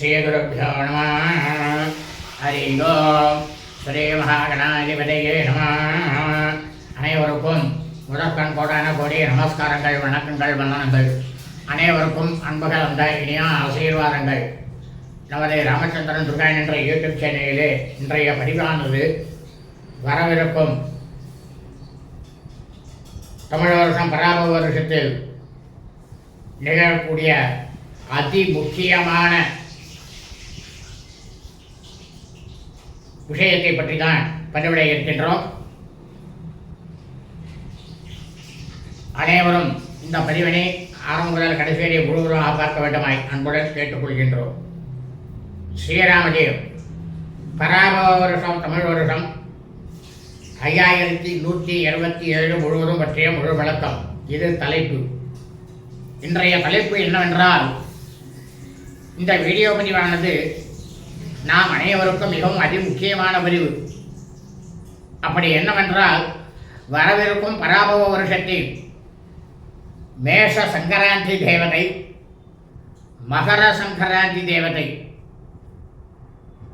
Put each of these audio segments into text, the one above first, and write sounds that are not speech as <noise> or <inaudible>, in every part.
ஸ்ரீகுருப்போ நம ஹரி ஓம் ஸ்ரீ மகாகணாதிபதியே நம அனைவருக்கும் முதற்கண் கோடான கோடி நமஸ்காரங்கள் வணக்கங்கள் வந்தனங்கள். அனைவருக்கும் அன்புகள் அந்த இனிய ஆசீர்வாதங்கள். நமது ராமச்சந்திரன் துர்காயன் என்ற யூடியூப் சேனலிலே இன்றைய பதிவானது வரவிருக்கும் தமிழ் வருஷம் பராப வருஷத்தில் நிகழக்கூடிய அதி முக்கியமான விஷயத்தை பற்றி தான் பதிவிட இருக்கின்றோம். அனைவரும் இந்த பதிவினை ஆரம்ப முதல் கடைசி வரை முழுவதுமாக பார்க்க வேண்டுமாய் அன்புடன் கேட்டுக்கொள்கின்றோம். ஸ்ரீராமதேவ் பராபவ வருஷம் தமிழ் வருஷம். ஐயாயிரத்தி நூற்றி இருபத்தி ஏழு முழுவதும் பற்றிய முழு விளக்கம். இது தலைப்பு. இன்றைய தலைப்பு என்னவென்றால் இந்த வீடியோ பதிவானது நாம் அனைவருக்கும் மிகவும் அதி முக்கியமான பிரிவு அப்படி என்னவென்றால் வரவிருக்கும் பராபவ வருஷத்தில் மேஷ சங்கராந்தி தேவதை மகர சங்கராந்தி தேவதை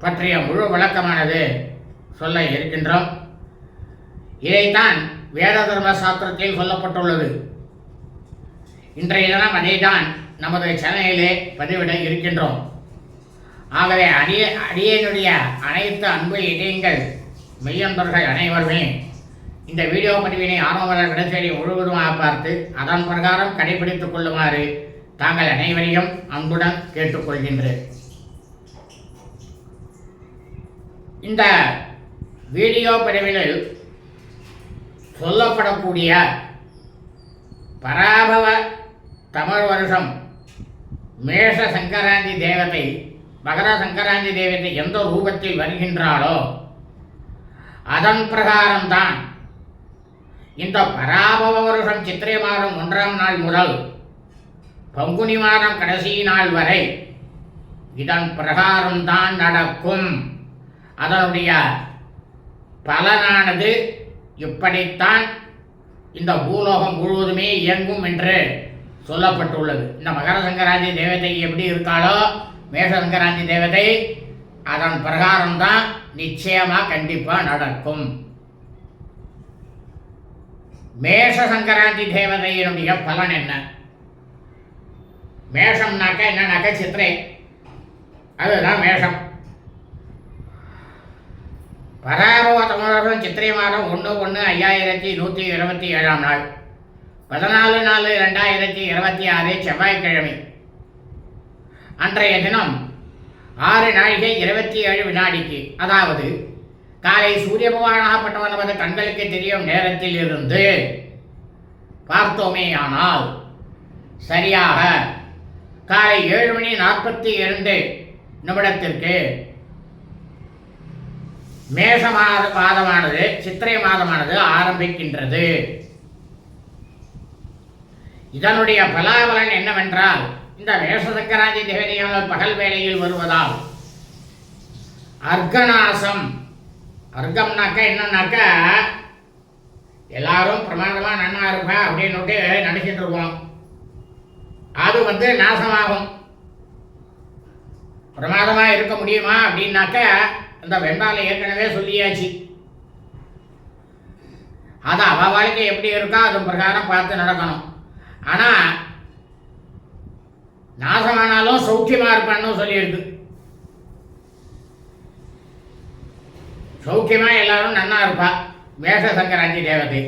பற்றிய முழு விளக்கமானது சொல்ல இருக்கின்றோம். இதைத்தான் வேத தர்ம சாஸ்திரத்தில் சொல்லப்பட்டுள்ளது. இன்றைய தினம் அதை தான் நமது சென்னையிலே பதிவிட இருக்கின்றோம். ஆகவே அடிய அடியனுடைய அனைத்து அன்பு இதயங்கள் மெய்யன்பர்கள் அனைவருமே இந்த வீடியோ பதிவினை ஆர்வமலர் கடைசி முழுவதுமாக பார்த்து அதன் பிரகாரம் கடைபிடித்துக் கொள்ளுமாறு தாங்கள் அனைவரையும் அன்புடன் கேட்டுக்கொள்கின்றேன். இந்த வீடியோ பதிவில் சொல்லப்படக்கூடிய பராபவ தமிழ் வருஷம் மேஷ சங்கராந்தி தேவதை மகர சங்கராந்தி தேவத்தை எந்த ரூபத்தில் வருகின்றாளோ அதன் பிரகாரம்தான். இந்த பராபவ வருஷம் சித்திரை மாதம் ஒன்றாம் நாள் முதல் பங்குனி மாதம் கடைசி நாள் வரை இதன் பிரகாரம்தான் நடக்கும். அதனுடைய பலனானது இப்படித்தான் இந்த பூலோகம் முழுவதுமே இயங்கும் என்று சொல்லப்பட்டுள்ளது. இந்த மகர சங்கராஜி தேவதை எப்படி இருக்காளோ மேஷங்கராந்தி தேவதை அதன் பிரகாரம் தான் நிச்சயமா கண்டிப்பா நடக்கும். மேஷ சங்கராந்தி தேவதையினுடைய பலன் என்ன? மேஷம்னாக்க என்னன்னாக்க சித்திரை. அதுதான் மேஷம். பராபவ தமிழகம் சித்திரை மாதம் ஒன்று ஒன்று ஐயாயிரத்தி நூற்றி இருபத்தி ஏழாம் நாள். பதினாலு நாலு ரெண்டாயிரத்தி இருபத்தி ஆறு செவ்வாய்க்கிழமை. அன்றைய தினம் ஆறு நாழிகை இருபத்தி ஏழு வினாடிக்கு அதாவது காலை சூரிய பகவானாகப்பட்டவன் நமது கண்களுக்கு தெரியும் நேரத்தில் இருந்து பார்த்தோமே ஆனால் சரியாக காலை ஏழு மணி நாற்பத்தி இரண்டு நிமிடத்திற்கு மேஷ மாத மாதமானது சித்திரை மாதமானது ஆரம்பிக்கின்றது. இதனுடைய பலாபலன் என்னவென்றால் இந்த மேஷசங்கராதி தேவதையாளர் பகல் வேளையில் வருவதால் அர்க்கநாசம் அர்க்கம்னாக்க என்னன்னாக்க எல்லாரும் பிரமாதமா நன்னா இருப்ப அப்படின்னு நினைச்சிட்டு இருப்போம். அது வந்து நாசமாகும். பிரமாதமா இருக்க முடியுமா அப்படின்னாக்க அந்த வெண்பாலை ஏற்கனவே சொல்லியாச்சு. அது அவ வாழ்க்கை எப்படி இருக்கோ அதன் பிரகாரம் பார்த்து நடக்கணும். ஆனா நாசமானாலும் சௌக்கியமா இருப்பான்னு சொல்லியிருக்கு. சௌக்கியமா எல்லாரும் நன்னா இருப்பா. மேஷ சங்கராந்தி தேவதை.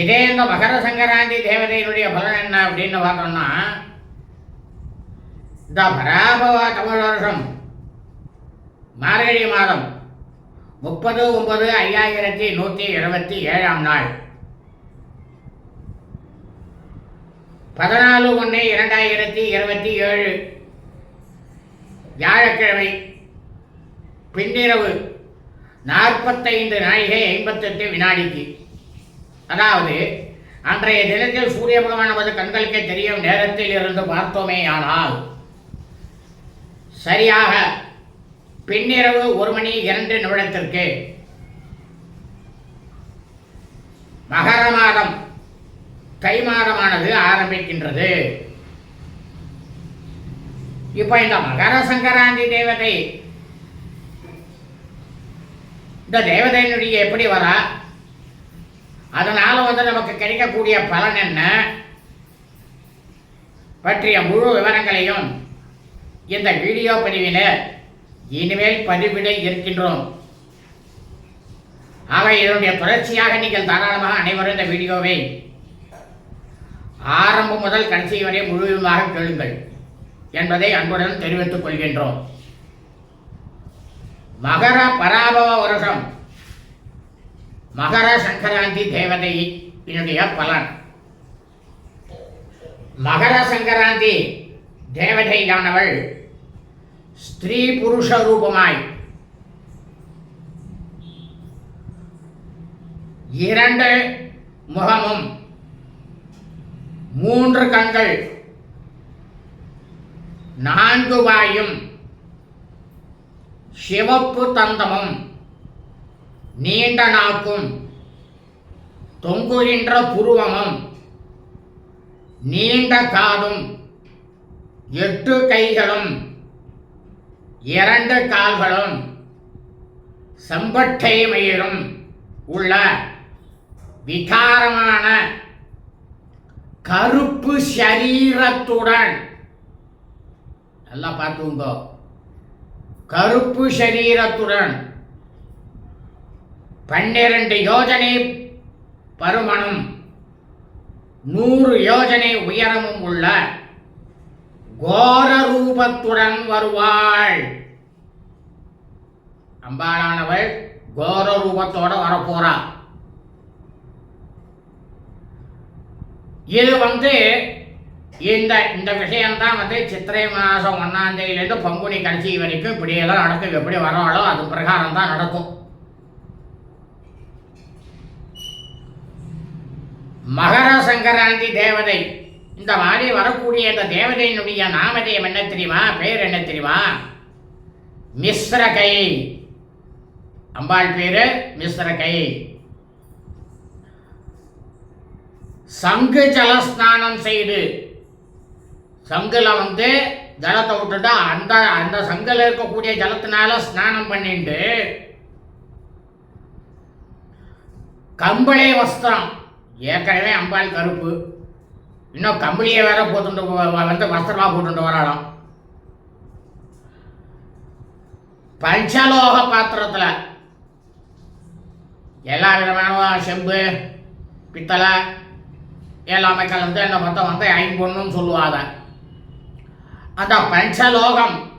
இதே இந்த மகர சங்கராந்தி தேவதையினுடைய பலன் என்ன அப்படின்னு பார்த்தோம்னா இந்த பராபவ தமிழ் வருஷம் மார்கழி மாதம் முப்பது ஒன்பது ஐயாயிரத்தி நூற்றி இருபத்தி ஏழாம் நாள். பதினாலு ஒன்று இரண்டாயிரத்தி இருபத்தி ஏழு. வியாழக்கிழமை பின்னிரவு நாற்பத்தைந்து நாழிகை ஐம்பத்தெட்டு வினாடிக்கு. அதாவது அன்றைய தினத்தில் சூரிய பகவான் நமது கண்களுக்கு தெரியும் நேரத்தில் இருந்து பார்த்தோமே ஆனால் சரியாக பின்னிரவு ஒரு மணி இரண்டு நிமிடத்திற்கு மகர மாதம் தை மாதமானது ஆரம்பிக்கின்றது. இப்ப இந்த மகர சங்கராந்தி தேவதை. இந்த தேவதையினுடைய எப்படி வரா? அதனால வந்து நமக்கு கிடைக்கக்கூடிய பலன் என்ன? பற்றிய முழு விவரங்களையும் இந்த வீடியோ பதிவில் இனிமேல் பதிவிட இருக்கின்றோம். ஆக இதனுடைய தொடர்ச்சியாக நீங்கள் தாராளமாக அனைவரும் இந்த வீடியோவை ஆரம்பம் முதல் கடைசி வரை முழுவதுமாக கேளுங்கள் என்பதை அன்புடன் தெரிவித்துக் கொள்கின்றோம். மகர பராபவ வருஷம் மகர சங்கராந்தி தேவதையினுடைய பலன். மகர சங்கராந்தி தேவதையானவள் ஸ்திரீ புருஷ ரூபமாய். இரண்டு முகமும் மூன்று கண்கள். நான்கு வாயும். சிவப்பு தந்தமும். நீண்ட நாக்கும். தொங்குகின்ற புருவமும். நீண்ட காதும். எட்டு கைகளும். இரண்டு கால்களும். செம்பட்டை மயிலும் உள்ள விகாரமான கருப்பு சரீரத்துடன். நல்லா பார்த்துங்க கருப்பு சரீரத்துடன். பன்னிரண்டு யோஜனை பருமனும் நூறு யோஜனை உயரமும் உள்ள கோர ரூபத்துடன் வருவாள். அம்பாளானவள் கோர ரூபத்தோட வரப்போறா. இது வந்து இந்த இந்த விஷயம்தான் வந்து சித்திரை மாதம் ஒன்றாம் தேதியிலேருந்து பங்குனி கடைசி வரைக்கும் இப்படியெல்லாம் நடக்கும். எப்படி வராளோ அது பிரகாரம் தான் நடக்கும். மகர சங்கராந்தி தேவதை. இந்த மாதிரி வரக்கூடிய இந்த தேவதையினுடைய நாமதேயம் என்ன தெரியுமா? பேர் என்ன தெரியுமா? மிஸ்ரகை. அம்பாள் பேரு மிஸ்ரகை. சங்கு ஜலஸ்நானம் செய்து. சங்கில் வந்து ஜலத்தை விட்டுட்டா அந்த அந்த சங்கில் இருக்கக்கூடிய ஜலத்தினால ஸ்நானம் பண்ணிட்டு கம்பளே வஸ்திரம். ஏற்கனவே அம்பாள் கருப்பு. இன்னும் கம்பளியை வேற போட்டுட்டு வந்து வஸ்திரமா போட்டுட்டு வராளாம். பஞ்சலோக பாத்திரத்தில் எல்லா விதமான செம்பு பித்தளை எல்லாமே கலந்து என்னை மொத்தம் வந்து ஐம்பொன்னும் சொல்லுவாங்க. அந்த பஞ்சலோகம்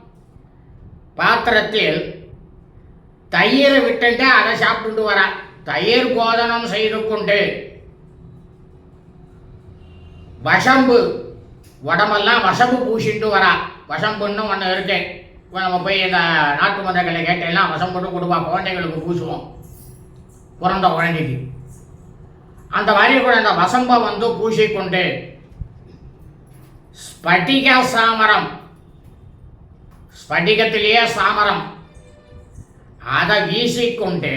பாத்திரத்தில் தயிர் விட்டுட்டு அதை சாப்பிட்டுட்டு வர. தயிர் போதனம் செய்து கொண்டு வசம்பு உடம்பெல்லாம் வசம்பு பூசிட்டு வரா. வசம்புன்னு ஒன்று இருக்கு. இப்போ நம்ம போய் இந்த நாட்டு மதங்களை கேட்டெல்லாம் வசம்புன்னு கொடுப்பா. குழந்தைங்களுக்கு பூசுவோம். பிறந்த குழந்தைக்கு. அந்த வாரியில் கூட அந்த வசம்ப வந்து பூசிக்கொண்டு ஸ்படிக சாமரம். ஸ்படிகத்திலேயே சாமரம். அதை வீசிக்கொண்டு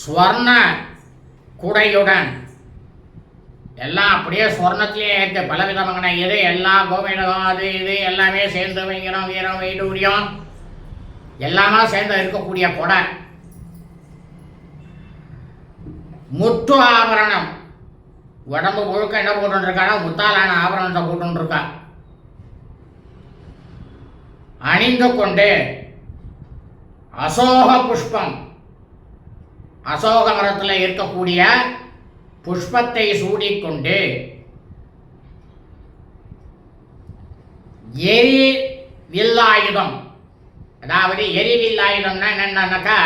ஸ்வர்ண குடையுடன் எல்லாம் அப்படியே ஸ்வர்ணத்திலேயே இருக்கு பலவிதமான இது எல்லாம் கோமேடகம் அது இது எல்லாமே சேர்ந்து வைக்கிறோம் வீரம் வைடூரியம் எல்லாமே சேர்ந்து இருக்கக்கூடிய கொடை. முத்து ஆபரணம். உடம்பு முழுக்க என்ன போட்டுருக்கானா முத்தாலான ஆபரணத்தை போட்டுருக்கா. அணிந்து கொண்டு அசோக புஷ்பம். அசோக மரத்தில் இருக்கக்கூடிய புஷ்பத்தை சூடிக்கொண்டு எரி வில்லாயுதம் அதாவது எரி வில்லாயுதம்னா என்னன்னாக்கா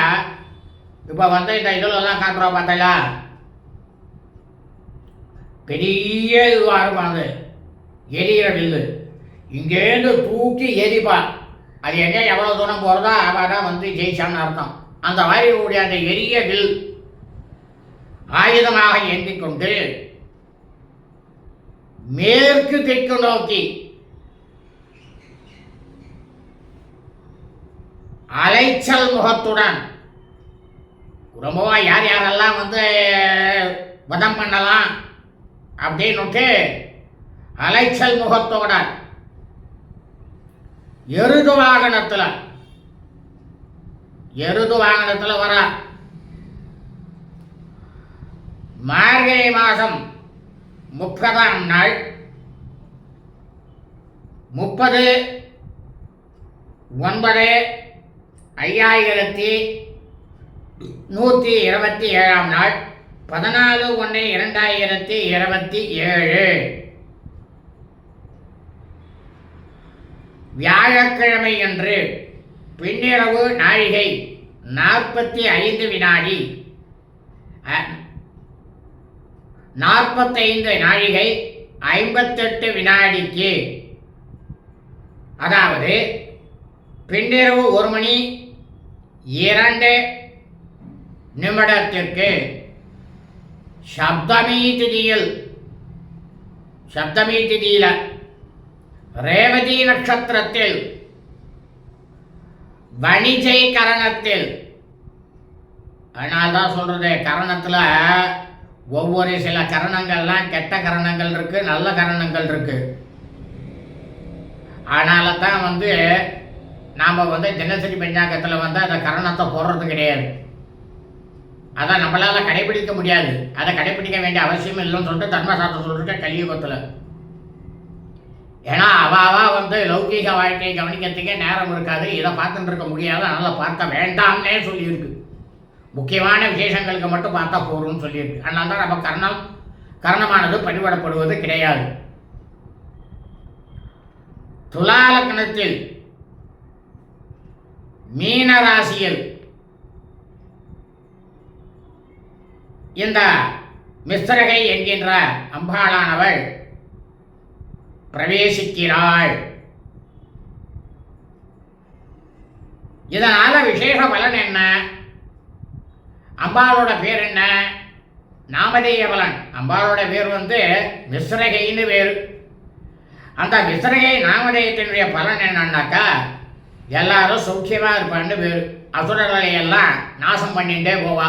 இப்போ வந்து இந்த இதுலலாம் காட்டுறோம் பார்த்தீங்களா பெரிய இதுவாக இருக்கும் அது எரியிற வில்லு இங்கேருந்து தூக்கி எரிப்பா அது எங்கே எவ்வளோ தூரம் போகிறதோ அவள் வந்து ஜெயிச்சான்னு அர்த்தம் அந்த வாயுடைய அந்த எரிய வில் ஆயுதமாக ஏந்தி கொண்டு மேற்கு தெற்கு நோக்கி அலைச்சல் முகத்துடன் ரொம்பவா யார் யாரெல்லாம் வந்து வதம் பண்ணலாம் அப்படின்னுட்டு அலைச்சல் முகத்தோட எருது வாகனத்தில் எருது வாகனத்தில் வர மார்கழி மாதம் முப்பதாம் நாள் முப்பது ஒன்பது ஐயாயிரத்தி நூற்றி இருபத்தி ஏழாம் நாள் பதினாலு ஒன்று இரண்டாயிரத்தி இருபத்தி ஏழு. வியாழக்கிழமை அன்று பின்னிரவு நாழிகை நாற்பத்தி ஐந்து வினாடி நாற்பத்தைந்து நாழிகை ஐம்பத்தெட்டு வினாடிக்கு அதாவது பின்னிரவு ஒரு மணி இரண்டு நிமிடத்திற்கு சப்தமி திதியில் சப்தமி திதியில ரேவதி நட்சத்திரத்தில் வணிஜை கரணத்தில் அதனால தான் சொல்றது கரணத்தில் ஒவ்வொரு சில கரணங்கள்லாம் கெட்ட கரணங்கள் இருக்கு நல்ல கரணங்கள் இருக்கு. அதனால தான் வந்து நாம் வந்து தினசரி பஞ்சாங்கத்தில் வந்து அந்த கரணத்தை போடுறது கிடையாது. அதை நம்மளால் கடைபிடிக்க முடியாது. அதை கடைபிடிக்க வேண்டிய அவசியம் இல்லைன்னு சொல்லிட்டு தர்மசாஸ்திரம் சொல்லிட்டு கலியுகத்தில். ஏன்னா அவ வந்து லௌகீக வாழ்க்கையை கவனிக்கிறதுக்கே நேரம் இருக்காது. இதை பார்த்துட்டு இருக்க முடியாது. அதனால் பார்க்க வேண்டாம்னே சொல்லியிருக்கு. முக்கியமான விசேஷங்களுக்கு மட்டும் பார்த்தா போகிறோம்னு சொல்லியிருக்கு. அதனால தான் நம்ம கர்ணம் கர்ணமானது பணிபடப்படுவது கிடையாது. துலாலக்கணத்தில் மீன இந்த மிஸ்ரகை என்கின்ற அம்பாளானவள் பிரவேசிக்கிறாள். இதனால விசேஷ பலன் என்ன? அம்பாளோட பேர் என்ன? நாமதேய பலன். அம்பாளோட பேர் வந்து மிஸ்ரகைன்னு பேர். அந்த மிஸ்ரகை நாமதேயத்தினுடைய பலன் என்னன்னாக்கா எல்லாரும் சௌக்கியமாக இருப்பான்னு பேர். அசுரர்களை எல்லாம் நாசம் பண்ணிட்டே போவா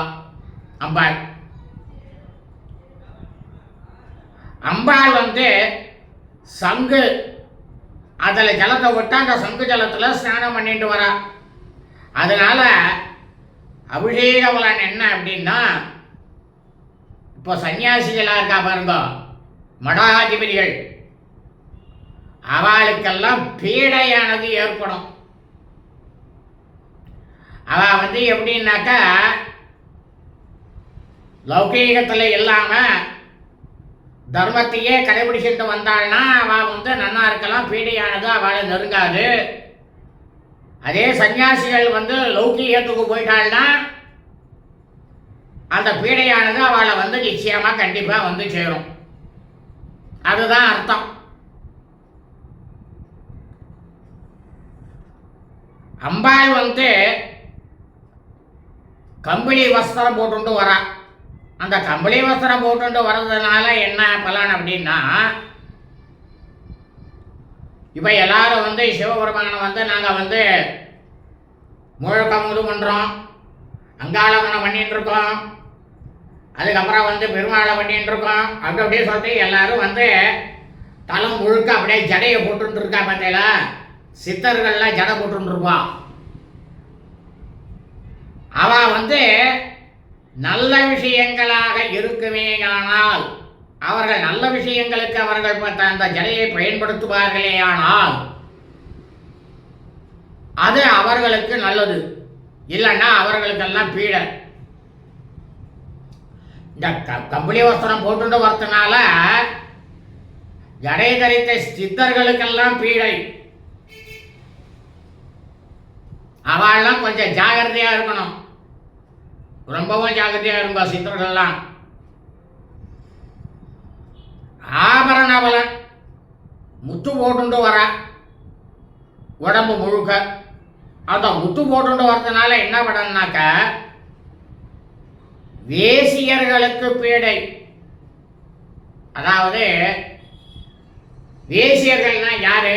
அம்பாள். அம்பாள் வந்து சங்கு. அதில் ஜலத்தை விட்டு அந்த சங்கு ஜலத்தில் ஸ்நானம் பண்ணிட்டு வரா. அதனால் அபிஷேக பலன் என்ன அப்படின்னா இப்போ சன்னியாசிகளாக இருக்கா பாருங்க மடாதிபதிகள். அவளுக்கெல்லாம் பீடையானது ஏற்படும். அவ வந்து எப்படின்னாக்கா லௌகீகத்தில் இல்லாமல் தர்மத்தையே கடைபிடிச்சிட்டு வந்தாள்னா அவள் வந்து நன்னா இருக்கலாம் பீடையானது அவளை நெருங்காது. அதே சன்னியாசிகள் வந்து லௌகீகத்துக்கு போயிட்டாள்னா அந்த பீடையானது அவளை வந்து நிச்சயமாக கண்டிப்பாக வந்து சேரும். அதுதான் அர்த்தம். அம்பாள் வந்து கம்பளி வஸ்திரம் போட்டுட்டு வரா. அந்த கம்பளி வஸ்திரம் போட்டுட்டு வர்றதுனால என்ன பலன் அப்படின்னா இப்போ எல்லாரும் வந்து சிவபெருமானை வந்து நாங்கள் வந்து முழக்கம் இது பண்ணுறோம் அங்காளமனை பண்ணிட்டு இருக்கோம். அதுக்கப்புறம் வந்து பெருமாளை பண்ணிட்டு இருக்கோம். அப்படி அப்படியே சொல்லிட்டு எல்லாரும் வந்து தலம் முழுக்க அப்படியே ஜடையை போட்டுட்டு இருக்கா பார்த்தீங்களா? சித்தர்கள்லாம் ஜடை போட்டுட்டு அவள் அவ வந்து நல்ல விஷயங்களாக இருக்குமேயானால் அவர்கள் நல்ல விஷயங்களுக்கு அவர்கள் அந்த ஜலையை பயன்படுத்துவார்களேயானால் அது அவர்களுக்கு நல்லது. இல்லைன்னா அவர்களுக்கெல்லாம் பீடை. இந்த க- கம்பளி வஸ்திரம் போட்டுட்டு வரதுனால ஜடை தரித்த சித்தர்களுக்கெல்லாம் பீடை. அவள்லாம் கொஞ்சம் ஜாகிரதையா இருக்கணும். ரொம்பவும் ஜாகிரதையாக இருப்பா சித்தர்கள்லாம். ஆபரண பலன் முத்து போட்டுண்டு வர உடம்பு முழுக்க. அந்த முத்து போட்டுண்டு வரதுனால என்ன படம்னாக்க வேசியர்களுக்கு பீடை. அதாவது வேசியர்கள்னா யாரு?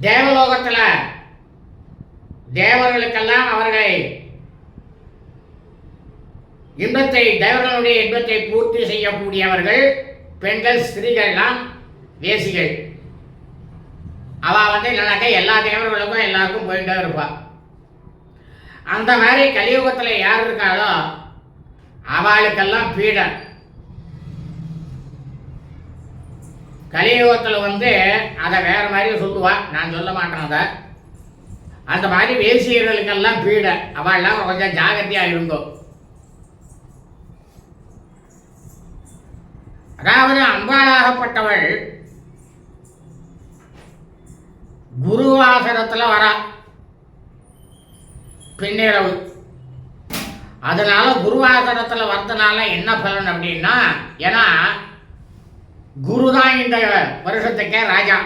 தேவலோகத்தில் தேவர்களுக்கெல்லாம் அவர்களை இன்பத்தை தேவர்களுடைய இன்பத்தை பூர்த்தி செய்யக்கூடியவர்கள் பெண்கள் ஸ்திரீகள்லாம் வேசிகள். அவ வந்து என்னன்னாக்கா எல்லா தேவர்களுக்கும் எல்லாருக்கும் போயிட்டே இருப்பா. அந்த மாதிரி கலியுகத்தில் யார் இருக்காளோ அவளுக்கெல்லாம் பீடன். கலியுகத்தில் வந்து அதை வேற மாதிரி சொல்லுவா. நான் சொல்ல மாட்டேன் அதை. அந்த மாதிரி வேசியர்களுக்கெல்லாம் பீடை. அவள்லாம் கொஞ்சம் ஜாகிரதையா இருந்தோம் அதாவது அம்பாளாகப்பட்டவள் குருவாசனத்தில் வரா. பின்னிரவு அதனால குருவாசனத்தில் வரதுனால என்ன பலன் அப்படின்னா ஏன்னா குரு தான் இந்த வருஷத்துக்கே ராஜா.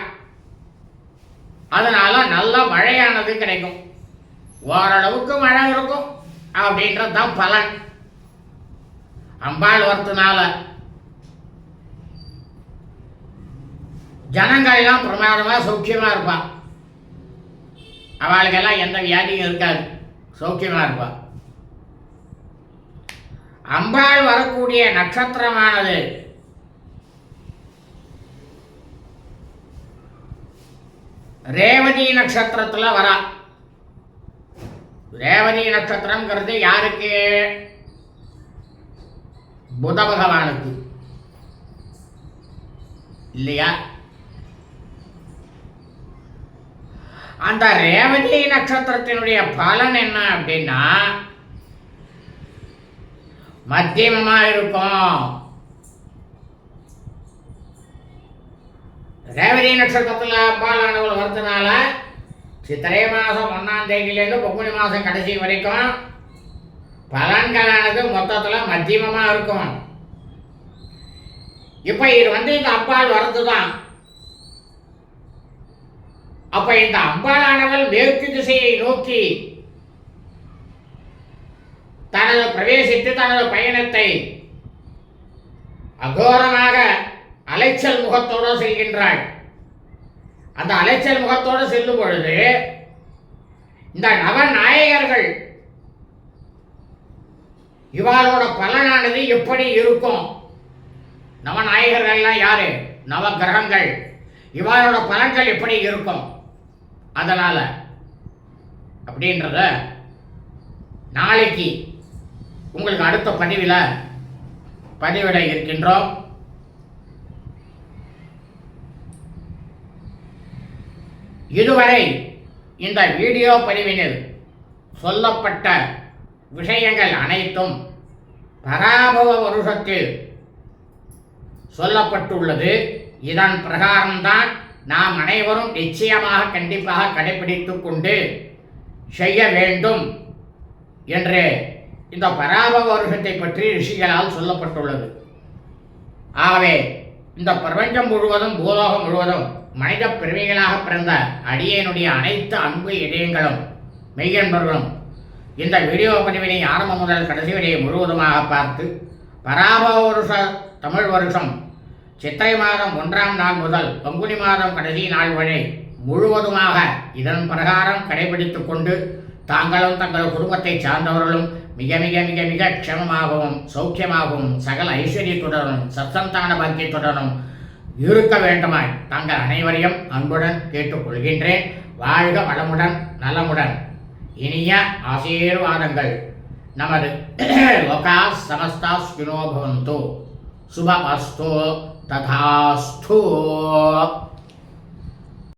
அதனால நல்ல மழையானது கிடைக்கும். ஓரளவுக்கு மழை இருக்கும். அப்படின்றது தான் பலன். அம்பாள் வரத்துனால ஜனங்கள்லாம் பிரமாதமாக சௌக்கியமாக இருப்பாள் அவளுக்கெல்லாம் எந்த வியாதியும் இருக்காது. சௌக்கியமாக இருப்பாள் அம்பாள் வரக்கூடிய நட்சத்திரமானது ரேவதி நட்சத்திரத்தில் வரா. ரேவதி நட்சத்திரங்கிறது யாருக்கு? புத பகவானுக்கு. இல்லையா? அந்த ரேவதி நட்சத்திரத்தினுடைய பலன் என்ன அப்படின்னா மத்தியமமாக இருக்கும். ரேவதி நட்சத்திரத்தில் பாலானவள் வரதுனால சித்திரை மாதம் ஒன்றாம் தேதியிலேருந்து பொங்குனி மாதம் கடைசி வரைக்கும் பலன்களானது மொத்தத்தில் மத்தியமமாக இருக்கும். இப்போ இது வந்து இந்த அம்பாள் வரது தான் அப்போ இந்த அம்பாளானவள் மேற்கு திசையை நோக்கி தனது பிரவேசித்து தனது பயணத்தை அகோரமாக அலைச்சல் முகத்தோடு செல்கின்றாள் அந்த அலைச்சல் முகத்தோடு செல்லும் பொழுது இந்த நவநாயகர்கள் இவாளோட பலனானது எப்படி இருக்கும்? நவநாயகர்கள்லாம் யாரு? நவ கிரகங்கள் இவாளோட பலன்கள் எப்படி இருக்கும்? அதனால அப்படின்றத நாளைக்கு உங்களுக்கு அடுத்த பதிவில் பதிவிட இருக்கின்றோம். இதுவரை இந்த வீடியோ பதிவினில் சொல்லப்பட்ட விஷயங்கள் அனைத்தும் பராபவ வருஷத்தில் சொல்லப்பட்டுள்ளது. இதன் பிரகாரம்தான் நாம் அனைவரும் நிச்சயமாக கண்டிப்பாக கடைபிடித்து கொண்டு செய்ய வேண்டும் என்று இந்த பராபவ வருஷத்தை பற்றி ரிஷிகளால் சொல்லப்பட்டுள்ளது. ஆகவே இந்த பிரபஞ்சம் முழுவதும் பூலோகம் முழுவதும் மனித பிறவிகளாக பிறந்த அடியனுடைய அனைத்து அன்பு இதயங்களும் மெய்யன்பர்களும் இந்த வீடியோ பதிவினை ஆரம்பம் முதல் கடைசி வரை முழுவதுமாக பார்த்து பராபவருஷ தமிழ் வருஷம் சித்திரை மாதம் ஒன்றாம் நாள் முதல் பங்குனி மாதம் கடைசி நாள் வரை முழுவதுமாக இதன் பிரகாரம் கடைபிடித்துக் கொண்டு தாங்களும் தங்கள் குடும்பத்தை சார்ந்தவர்களும் மிக மிக மிக மிக க்ஷமமாகவும் சௌக்கியமாகவும் சகல ஐஸ்வர்யத்துடனும் சத்சந்தான பாக்கியத்துடனும் இருக்க வேண்டுமாய். தங்கள் அனைவரையும் அன்புடன் கேட்டுக்கொள்கின்றேன். வாழ்க வளமுடன் நலமுடன். இனிய ஆசீர்வாதங்கள். நமது <clears throat> லோகா சமஸ்தா ஸ்பினோ பவந்தோ. சுபமஸ்து ததாஸ்து.